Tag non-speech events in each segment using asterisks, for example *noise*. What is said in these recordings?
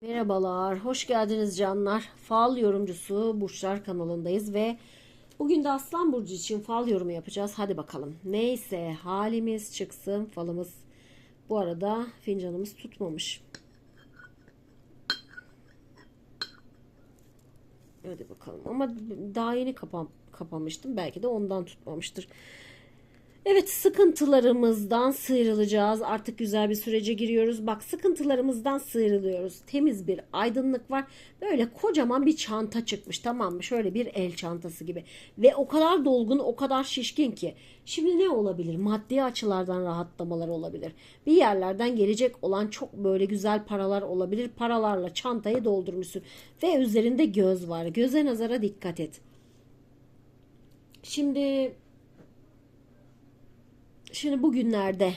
Merhabalar, hoş geldiniz canlar. Fal yorumcusu Burçlar kanalındayız ve bugün de Aslan Burcu için fal yorumu yapacağız. Hadi bakalım. Neyse halimiz çıksın falımız. Bu arada fincanımız tutmamış. Hadi bakalım ama daha yeni kapam kapamıştım. Belki de ondan tutmamıştır. Evet sıkıntılarımızdan sıyrılacağız. Artık güzel bir sürece giriyoruz. Bak sıkıntılarımızdan sıyrılıyoruz. Temiz bir aydınlık var. Böyle kocaman bir çanta çıkmış tamam mı? Şöyle bir el çantası gibi. Ve o kadar dolgun o kadar şişkin ki. Şimdi ne olabilir? Maddi açılardan rahatlamalar olabilir. Bir yerlerden gelecek olan çok böyle güzel paralar olabilir. Paralarla çantayı doldurmuşsun. Ve üzerinde göz var. Göze nazara dikkat et. Şimdi Şimdi bugünlerde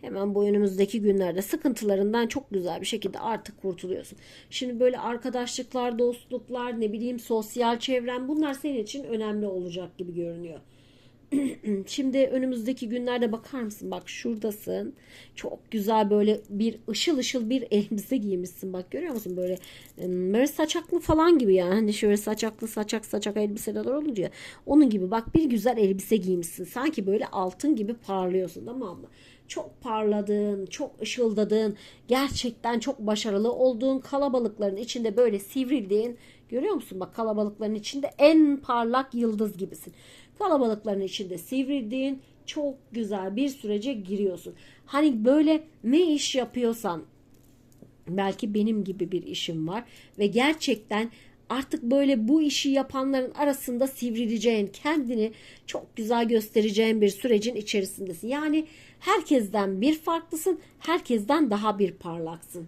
hemen bu önümüzdeki günlerde sıkıntılarından çok güzel bir şekilde artık kurtuluyorsun. Şimdi böyle arkadaşlıklar, dostluklar, ne bileyim sosyal çevren bunlar senin için önemli olacak gibi görünüyor. *clears throat* Şimdi önümüzdeki günlerde bakar mısın? Bak şuradasın. Çok güzel böyle bir ışıl ışıl bir elbise giymişsin. Bak görüyor musun? Böyle böyle saçaklı falan gibi yani. Hani şöyle saçaklı saçak saçak elbiseler olur ya. Onun gibi bak bir güzel elbise giymişsin. Sanki böyle altın gibi parlıyorsun tamam mı? Çok parladığın, çok ışıldadığın, gerçekten çok başarılı olduğun kalabalıkların içinde böyle sivrildiğin görüyor musun? Bak kalabalıkların içinde en parlak yıldız gibisin. Kalabalıkların içinde sivrildiğin çok güzel bir sürece giriyorsun. Hani böyle ne iş yapıyorsan belki benim gibi bir işim var ve gerçekten artık böyle bu işi yapanların arasında sivrileceğin, kendini çok güzel göstereceğin bir sürecin içerisindesin. Yani herkesten bir farklısın, herkesten daha bir parlaksın.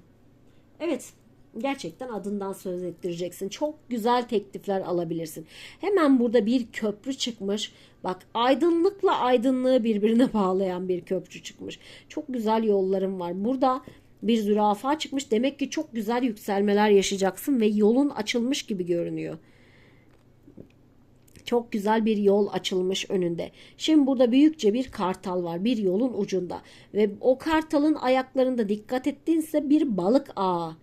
Evet, gerçekten adından söz ettireceksin. Çok güzel teklifler alabilirsin. Hemen burada bir köprü çıkmış. Bak aydınlıkla aydınlığı birbirine *laughs* bağlayan bir köprü çıkmış. Çok güzel yollarım var. Burada bir zürafa çıkmış. Demek ki çok güzel yükselmeler yaşayacaksın ve yolun açılmış gibi görünüyor. Çok güzel bir yol açılmış önünde. Şimdi burada büyükçe bir kartal var bir yolun ucunda ve o kartalın ayaklarında dikkat ettiğinse bir balık ağı.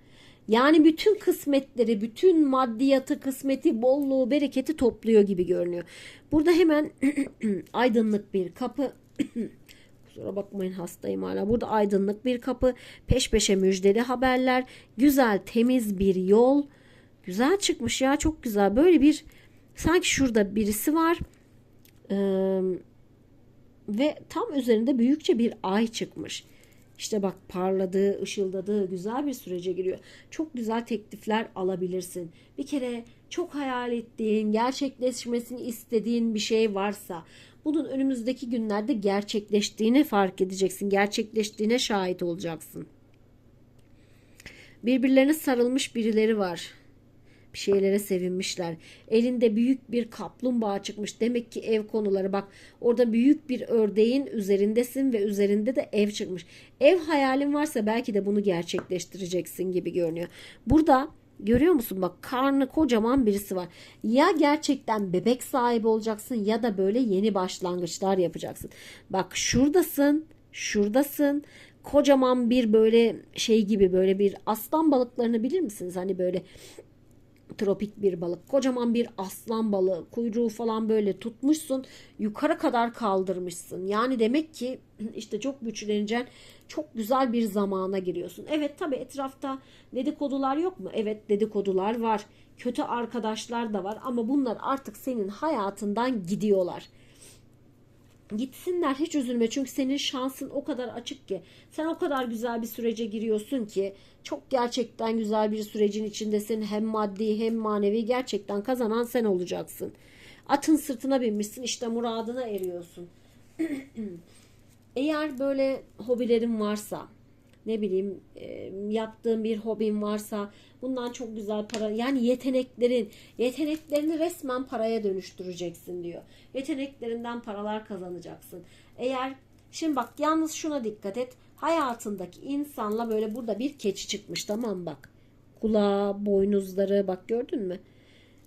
Yani bütün kısmetleri, bütün maddiyatı, kısmeti, bolluğu, bereketi topluyor gibi görünüyor. Burada hemen *clears throat* aydınlık bir kapı *clears throat* Kusura bakmayın hastayım hala. Burada aydınlık bir kapı, peş peşe müjdeli haberler, güzel temiz bir yol. Güzel çıkmış ya çok güzel. Böyle bir sanki şurada birisi var. Ee, ve tam üzerinde büyükçe bir ay çıkmış. İşte bak parladığı, ışıldadığı güzel bir sürece giriyor. Çok güzel teklifler alabilirsin. Bir kere çok hayal ettiğin, gerçekleşmesini istediğin bir şey varsa bunun önümüzdeki günlerde gerçekleştiğini fark edeceksin. Gerçekleştiğine şahit olacaksın. Birbirlerine sarılmış birileri var. Bir şeylere sevinmişler. Elinde büyük bir kaplumbağa çıkmış. Demek ki ev konuları bak orada büyük bir ördeğin üzerindesin ve üzerinde de ev çıkmış. Ev hayalin varsa belki de bunu gerçekleştireceksin gibi görünüyor. Burada Görüyor musun bak karnı kocaman birisi var. Ya gerçekten bebek sahibi olacaksın ya da böyle yeni başlangıçlar yapacaksın. Bak şuradasın, şuradasın. Kocaman bir böyle şey gibi böyle bir aslan balıklarını bilir misiniz? Hani böyle tropik bir balık. Kocaman bir aslan balığı. Kuyruğu falan böyle tutmuşsun. Yukarı kadar kaldırmışsın. Yani demek ki *clears throat* işte çok güçleneceksin. Çok güzel bir zamana giriyorsun. Evet tabi etrafta dedikodular yok mu? Evet dedikodular var. Kötü arkadaşlar da var ama bunlar artık senin hayatından gidiyorlar. Gitsinler hiç üzülme çünkü senin şansın o kadar açık ki sen o kadar güzel bir sürece giriyorsun ki çok gerçekten güzel bir sürecin içindesin hem maddi hem manevi gerçekten kazanan sen olacaksın. Atın sırtına binmişsin işte muradına eriyorsun. *clears throat* Eğer böyle hobilerin varsa ne bileyim e, yaptığın bir hobin varsa bundan çok güzel para yani yeteneklerin yeteneklerini resmen paraya dönüştüreceksin diyor. Yeteneklerinden paralar kazanacaksın. Eğer şimdi bak yalnız şuna dikkat et. Hayatındaki insanla böyle burada bir keçi çıkmış tamam bak. Kulağı, boynuzları bak gördün mü?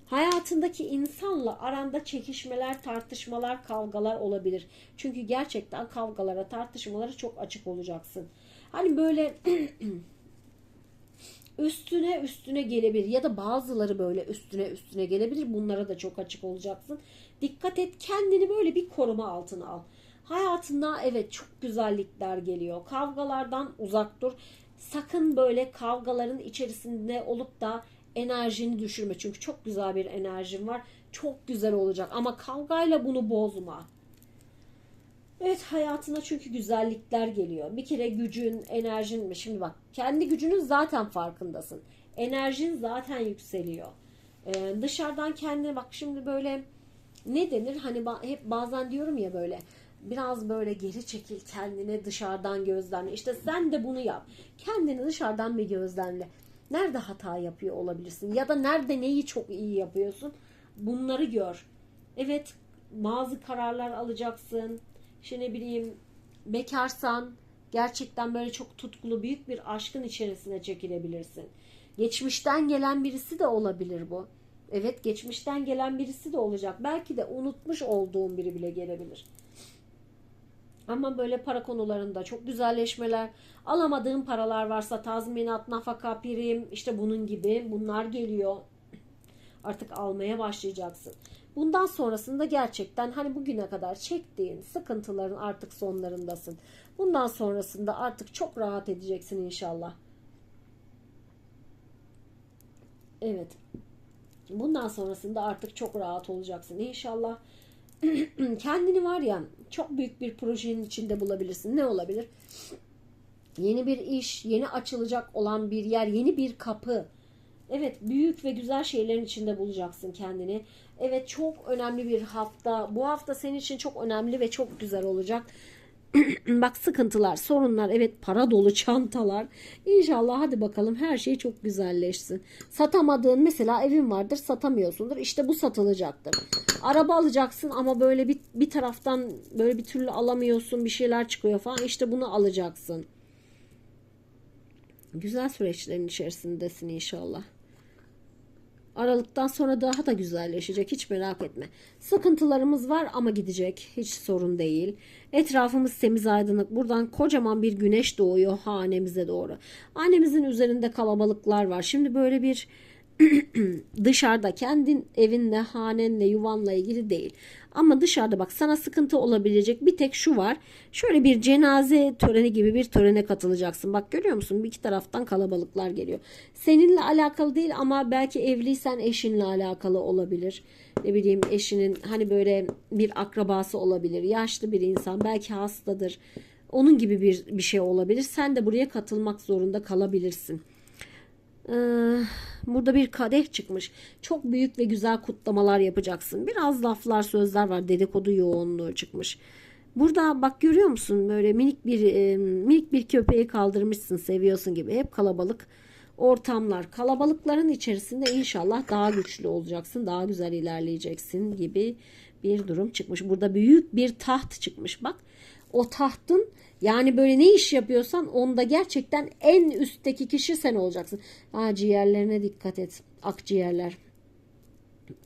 Hayatındaki insanla aranda çekişmeler, tartışmalar, kavgalar olabilir. Çünkü gerçekten kavgalara, tartışmalara çok açık olacaksın. Hani böyle *clears throat* üstüne üstüne gelebilir ya da bazıları böyle üstüne üstüne gelebilir. Bunlara da çok açık olacaksın. Dikkat et kendini böyle bir koruma altına al. Hayatında evet çok güzellikler geliyor. Kavgalardan uzak dur. Sakın böyle kavgaların içerisinde olup da enerjini düşürme. Çünkü çok güzel bir enerjin var. Çok güzel olacak ama kavgayla bunu bozma. Evet hayatına çünkü güzellikler geliyor. Bir kere gücün, enerjin mi? Şimdi bak kendi gücünün zaten farkındasın. Enerjin zaten yükseliyor. Ee, dışarıdan kendine bak şimdi böyle ne denir? Hani ba- hep bazen diyorum ya böyle biraz böyle geri çekil kendine dışarıdan gözlemle. İşte sen de bunu yap. Kendini dışarıdan bir gözlemle. Nerede hata yapıyor olabilirsin? Ya da nerede neyi çok iyi yapıyorsun? Bunları gör. Evet bazı kararlar alacaksın. İşte ne bileyim bekarsan gerçekten böyle çok tutkulu büyük bir aşkın içerisine çekilebilirsin. Geçmişten gelen birisi de olabilir bu. Evet geçmişten gelen birisi de olacak. Belki de unutmuş olduğun biri bile gelebilir. Ama böyle para konularında çok güzelleşmeler, alamadığın paralar varsa tazminat, nafaka, prim işte bunun gibi bunlar geliyor. Artık almaya başlayacaksın. Bundan sonrasında gerçekten hani bugüne kadar çektiğin sıkıntıların artık sonlarındasın. Bundan sonrasında artık çok rahat edeceksin inşallah. Evet. Bundan sonrasında artık çok rahat olacaksın inşallah. *clears throat* Kendini var ya çok büyük bir projenin içinde bulabilirsin. Ne olabilir? Yeni bir iş, yeni açılacak olan bir yer, yeni bir kapı. Evet, büyük ve güzel şeylerin içinde bulacaksın kendini. Evet, çok önemli bir hafta. Bu hafta senin için çok önemli ve çok güzel olacak. *clears throat* Bak sıkıntılar, sorunlar, evet para dolu çantalar. İnşallah hadi bakalım her şey çok güzelleşsin. Satamadığın mesela evin vardır satamıyorsundur. İşte bu satılacaktır. Araba alacaksın ama böyle bir, bir taraftan böyle bir türlü alamıyorsun bir şeyler çıkıyor falan. İşte bunu alacaksın. Güzel süreçlerin içerisindesin inşallah. Aralıktan sonra daha da güzelleşecek hiç merak etme. Sıkıntılarımız var ama gidecek hiç sorun değil. Etrafımız temiz aydınlık. Buradan kocaman bir güneş doğuyor hanemize doğru. Annemizin üzerinde kalabalıklar var. Şimdi böyle bir dışarıda kendin evinle, hanenle, yuvanla ilgili değil. Ama dışarıda bak sana sıkıntı olabilecek bir tek şu var. Şöyle bir cenaze töreni gibi bir törene katılacaksın. Bak görüyor musun? Bir iki taraftan kalabalıklar geliyor. Seninle alakalı değil ama belki evliysen eşinle alakalı olabilir. Ne bileyim eşinin hani böyle bir akrabası olabilir. Yaşlı bir insan belki hastadır. Onun gibi bir, bir şey olabilir. Sen de buraya katılmak zorunda kalabilirsin. Ee, burada bir kadeh çıkmış. Çok büyük ve güzel kutlamalar yapacaksın. Biraz laflar sözler var. Dedikodu yoğunluğu çıkmış. Burada bak görüyor musun böyle minik bir e, minik bir köpeği kaldırmışsın seviyorsun gibi. Hep kalabalık ortamlar. Kalabalıkların içerisinde inşallah daha güçlü olacaksın. Daha güzel ilerleyeceksin gibi bir durum çıkmış. Burada büyük bir taht çıkmış. Bak o tahtın yani böyle ne iş yapıyorsan onda gerçekten en üstteki kişi sen olacaksın. Ha, ciğerlerine dikkat et. Akciğerler.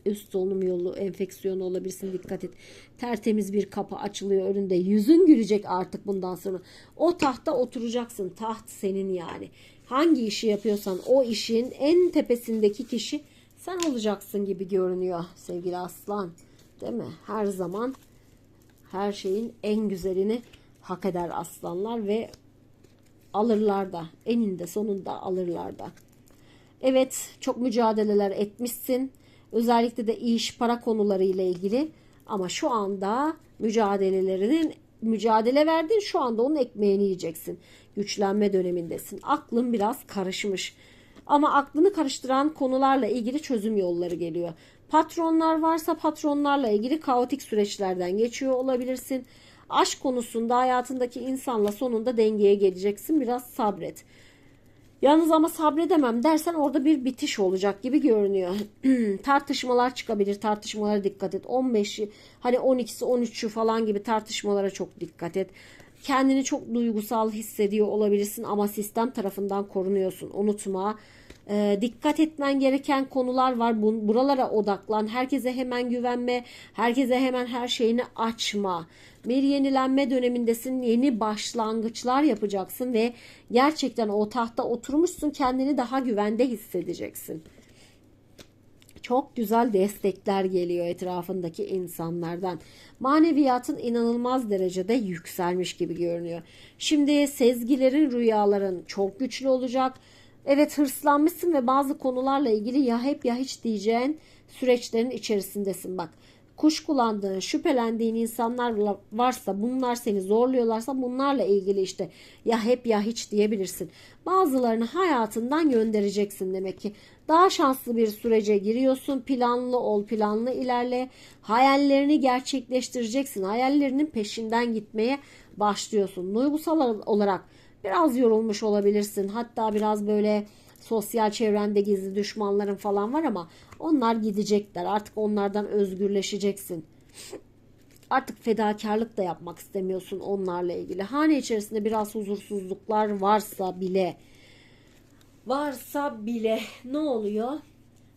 Üst solunum yolu enfeksiyonu olabilirsin dikkat et. Tertemiz bir kapı açılıyor önünde. Yüzün gülecek artık bundan sonra. O tahta oturacaksın. Taht senin yani. Hangi işi yapıyorsan o işin en tepesindeki kişi sen olacaksın gibi görünüyor sevgili aslan. Değil mi? Her zaman her şeyin en güzelini hak eder aslanlar ve alırlar da eninde sonunda alırlar da. Evet çok mücadeleler etmişsin. Özellikle de iş para konuları ile ilgili ama şu anda mücadelelerinin mücadele verdin şu anda onun ekmeğini yiyeceksin. Güçlenme dönemindesin. Aklın biraz karışmış. Ama aklını karıştıran konularla ilgili çözüm yolları geliyor. Patronlar varsa patronlarla ilgili kaotik süreçlerden geçiyor olabilirsin. Aşk konusunda hayatındaki insanla sonunda dengeye geleceksin. Biraz sabret. Yalnız ama sabredemem dersen orada bir bitiş olacak gibi görünüyor. *clears throat* Tartışmalar çıkabilir. Tartışmalara dikkat et. 15 hani 12'si 13'ü falan gibi tartışmalara çok dikkat et. Kendini çok duygusal hissediyor olabilirsin ama sistem tarafından korunuyorsun. Unutma. Ee, dikkat etmen gereken konular var. Bun- Buralara odaklan. Herkese hemen güvenme. Herkese hemen her şeyini açma. Bir yenilenme dönemindesin. Yeni başlangıçlar yapacaksın ve gerçekten o tahta oturmuşsun. Kendini daha güvende hissedeceksin. Çok güzel destekler geliyor etrafındaki insanlardan. Maneviyatın inanılmaz derecede yükselmiş gibi görünüyor. Şimdi sezgilerin, rüyaların çok güçlü olacak. Evet hırslanmışsın ve bazı konularla ilgili ya hep ya hiç diyeceğin süreçlerin içerisindesin bak. Kuşkulandığın, şüphelendiğin insanlar varsa, bunlar seni zorluyorlarsa bunlarla ilgili işte ya hep ya hiç diyebilirsin. Bazılarını hayatından göndereceksin demek ki. Daha şanslı bir sürece giriyorsun. Planlı ol, planlı ilerle. Hayallerini gerçekleştireceksin. Hayallerinin peşinden gitmeye başlıyorsun. Duygusal olarak biraz yorulmuş olabilirsin. Hatta biraz böyle sosyal çevrende gizli düşmanların falan var ama onlar gidecekler. Artık onlardan özgürleşeceksin. Artık fedakarlık da yapmak istemiyorsun onlarla ilgili. Hane içerisinde biraz huzursuzluklar varsa bile varsa bile ne oluyor?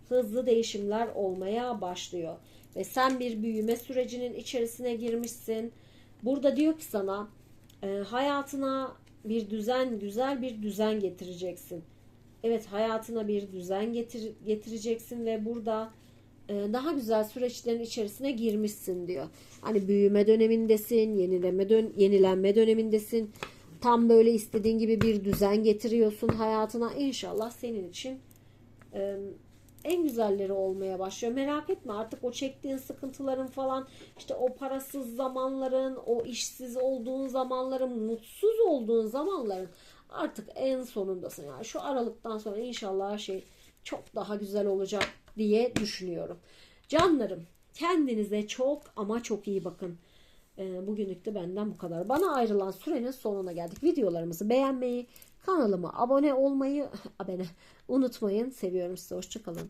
Hızlı değişimler olmaya başlıyor. Ve sen bir büyüme sürecinin içerisine girmişsin. Burada diyor ki sana e, hayatına bir düzen, güzel bir düzen getireceksin. Evet hayatına bir düzen getir, getireceksin ve burada e, daha güzel süreçlerin içerisine girmişsin diyor. Hani büyüme dönemindesin, yenileme dön yenilenme dönemindesin. Tam böyle istediğin gibi bir düzen getiriyorsun hayatına. İnşallah senin için e, en güzelleri olmaya başlıyor. Merak etme artık o çektiğin sıkıntıların falan işte o parasız zamanların, o işsiz olduğun zamanların, mutsuz olduğun zamanların artık en sonundasın. Yani şu aralıktan sonra inşallah şey çok daha güzel olacak diye düşünüyorum. Canlarım kendinize çok ama çok iyi bakın. Ee, Bugünlük de benden bu kadar. Bana ayrılan sürenin sonuna geldik. Videolarımızı beğenmeyi, kanalıma abone olmayı *sighs* abone unutmayın. Seviyorum sizi. Hoşçakalın.